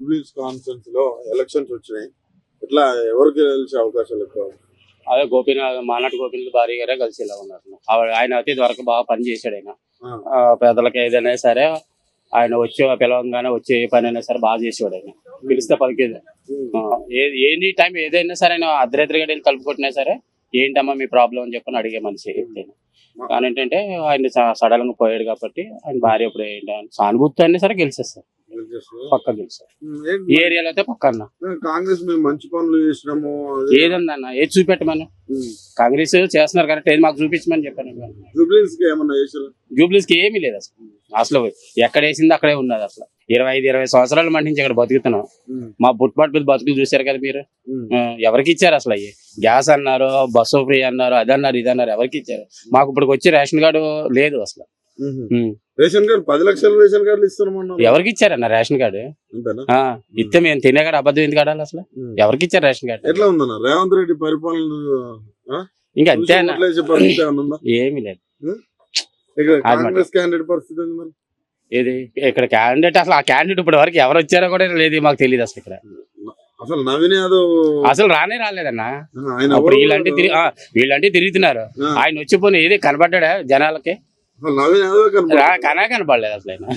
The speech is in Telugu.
జూబ్లీస్ కాన్ఫరెన్స్లో ఎలక్షన్స్ వచ్చినాయి. ఇట్లా ఎవరికి గెలిచే అవకాశాలు ఎక్కువ అదే గోపీనాథ్ మానాటి గోపీనాథ్ భార్య గారే కలిసి ఇలా ఉన్నారు. ఆయన అతి వరకు బాగా పని చేశాడు ఆయన. పేదలకు ఏదైనా సరే ఆయన వచ్చి పిలవంగానే వచ్చి ఏ పని అయినా సరే బాగా చేసేవాడు ఆయన. పిలిస్తే పలికేది. ఎనీ టైం ఏదైనా సరే ఆయన అర్ధరాత్రి గడియలు తలుపు కొట్టినా సరే ఏంటమ్మా మీ ప్రాబ్లం అని చెప్పని అడిగే మనిషి. కానీ ఏంటంటే ఆయన సడన్గా పోయాడు కాబట్టి ఆయన భార్య ఇప్పుడు ఏంటి సానుభూతి అయినా సరే గెలిచేస్తారు. పక్క ఈ ఏరియాలో అయితే పక్క అన్న. కాంగ్రెస్ మేము మంచి పనులు చేసినాము. ఏదన్నా ఏది చూపెట్టమని? కాంగ్రెస్ చేస్తున్నారు కరెక్ట్ ఏది మాకు చూపించమని చెప్పాను జూబ్లీస్కి ఏమన్నా చేసారు జూబ్లీస్కి ఏమీ లేదు అసలు. అసలు ఎక్కడ వేసింది అక్కడే ఉన్నది అసలు. ఇరవై ఐదు ఇరవై సంవత్సరాల నుంచి ఇక్కడ బతుకుతున్నాం. మా బుట్పాటు మీద బతుకులు చూశారు కదా మీరు? ఎవరికి ఇచ్చారు అసలు అయ్యి? గ్యాస్ అన్నారు బస్సు ఫ్రీ అన్నారు అది అన్నారు ఇది అన్నారు ఎవరికి ఇచ్చారు? మాకు ఇప్పుడు వచ్చి రేషన్ కార్డు లేదు అసలు. రేషన్ కార్డు పది లక్షల రేషన్ కార్డులు ఇస్తున్నామన్నారు ఎవరికి ఇచ్చారన్న రేషన్ కార్డు? అంతేనా? ఆ, ఇస్తే మేము తినే కాడ అబద్ధం ఎందుకు ఆడాలి అసలు. ఎవరికి ఇచ్చారు రేషన్ కార్డు? ఎట్లా ఉందన్న? రేవంత్ రెడ్డి పరిపాలన? ఇంకా అంతే అన్న. ఓట్లు వేసే పరిస్థితి ఏమన్నా ఉందా? ఏమీ లేదు. ఇక్కడ అది కాంగ్రెస్ క్యాండిడేట్ పరిస్థితి ఏంది మరి? ఇక్కడ క్యాండిడేట్ అసలు ఆ క్యాండిడేట్ ఇప్పటి వరకు ఎవరు వచ్చారో కూడా లేదు మాకు తెలియదు అసలు ఇక్కడ. అసలు నవీన్ యాదవ్ అసలు రానే రాలేదన్న. ఆయన అప్పుడు ఎవరు? వీళ్ళంటే తిరిగి ఆ, వీళ్ళంటే తిరుగుతున్నారు. ఆ. ఆయన వచ్చి పోనీ ఏది కనబడ్డా జనాలకి? అసలు నవీన్ యాదవ్ రా కనా కనపడలేదు అసలు ఆయన.